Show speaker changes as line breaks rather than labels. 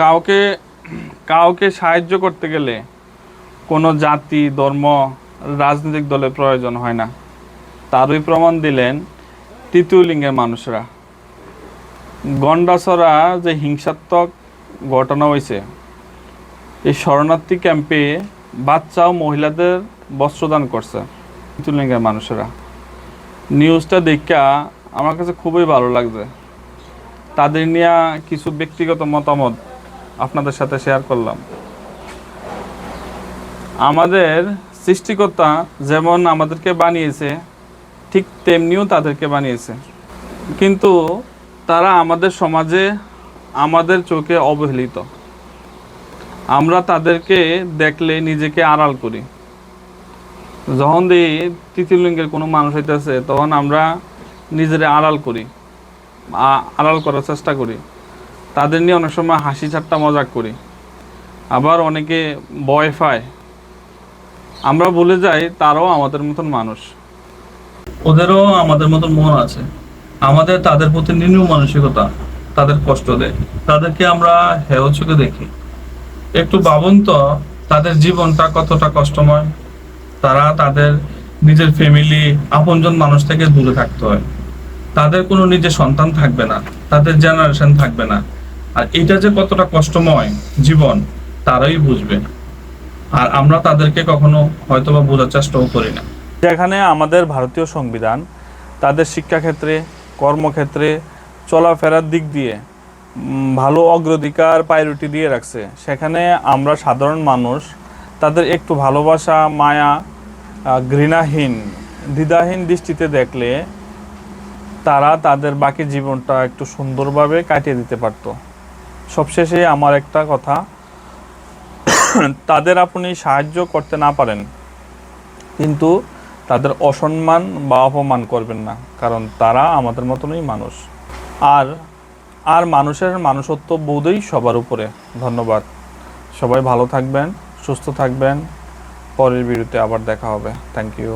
কাউকে কাউকে সাহায্য করতে গেলে কোনো জাতি, ধর্ম, রাজনৈতিক দলের প্রয়োজন হয় না। তারই প্রমাণ দিলেন তৃতীয় লিঙ্গের মানুষরা। গন্ডাছড়া যে হিংসাত্মক ঘটনা হয়েছে, এই শরণার্থী ক্যাম্পে বাচ্চা ও মহিলাদের বস্ত্রদান করছে তৃতীয় লিঙ্গের মানুষেরা। নিউজটা দেখা আমার কাছে খুবই ভালো লাগছে। তাদের নিয়ে কিছু ব্যক্তিগত মতামত আপনাদের সাথে শেয়ার করলাম। আমাদের সৃষ্টিকর্তা যেমন আমাদেরকে বানিয়েছে, ঠিক তেমনিও তাদেরকে বানিয়েছে। কিন্তু তারা আমাদের সমাজে আমাদের চোখে অবহেলিত। আমরা তাদেরকে দেখলে নিজেকে আড়াল করি। যখন দেখি তৃতীয় লিঙ্গের কোনো মানুষ হইতেছে, তখন আমরা নিজেরা আড়াল করি আড়াল করার চেষ্টা করি। তাদের নিয়ে অনেক সময় হাসি ঠাট্টা মজাক করি। আবার অনেকে ভয় পায়। আমরা ভুলে যাই, তারাও আমাদের মতন মানুষ। ওদেরও আমাদের মতন মন আছে। আমাদের, তাদের প্রতি নিম্ন মানসিকতা তাদের কষ্ট দেয়। তাদেরকে আমরা হেয় চোখে দেখি। একটু ভাবুন তো, তাদের জীবনটা কতটা কষ্টময়। তারা তাদের নিজের ফ্যামিলি আপনজন মানুষ থেকে দূরে থাকতে হয়। তাদের কোনো নিজের সন্তান থাকবে না। তাদের জেনারেশন থাকবে না। আর এটা যে কতটা কষ্টময় জীবন, তারাই বুঝবে আর আমরা তাদেরকে কখনো হয়তোবা বোঝার চেষ্টাও করি না। যেখানে আমাদের ভারতীয় সংবিধান তাদের শিক্ষাক্ষেত্রে, কর্মক্ষেত্রে, চলাফেরার দিক দিয়ে ভালো অগ্রাধিকার প্রায়োরিটি দিয়ে রাখছে। সেখানে আমরা সাধারণ মানুষ, তাদের একটু ভালোবাসা, মায়া ঘৃণাহীন, দ্বিধাহীন দৃষ্টিতে দেখলে তারা তাদের বাকি জীবনটা একটু সুন্দরভাবে কাটিয়ে দিতে পারতো। সবশেষে আমার একটা কথা। তাদের আপনি সাহায্য করতে না পারেন, কিন্তু তাদের অসম্মান বা অপমান করবেন না, কারণ তারা আমাদের মতনই মানুষ। আর আর মানুষের মানুষত্ব বোধই সবার উপরে। ধন্যবাদ। সবাই ভালো থাকবেন, সুস্থ থাকবেন। পরের ভিডিওতে আবার দেখা হবে। Thank you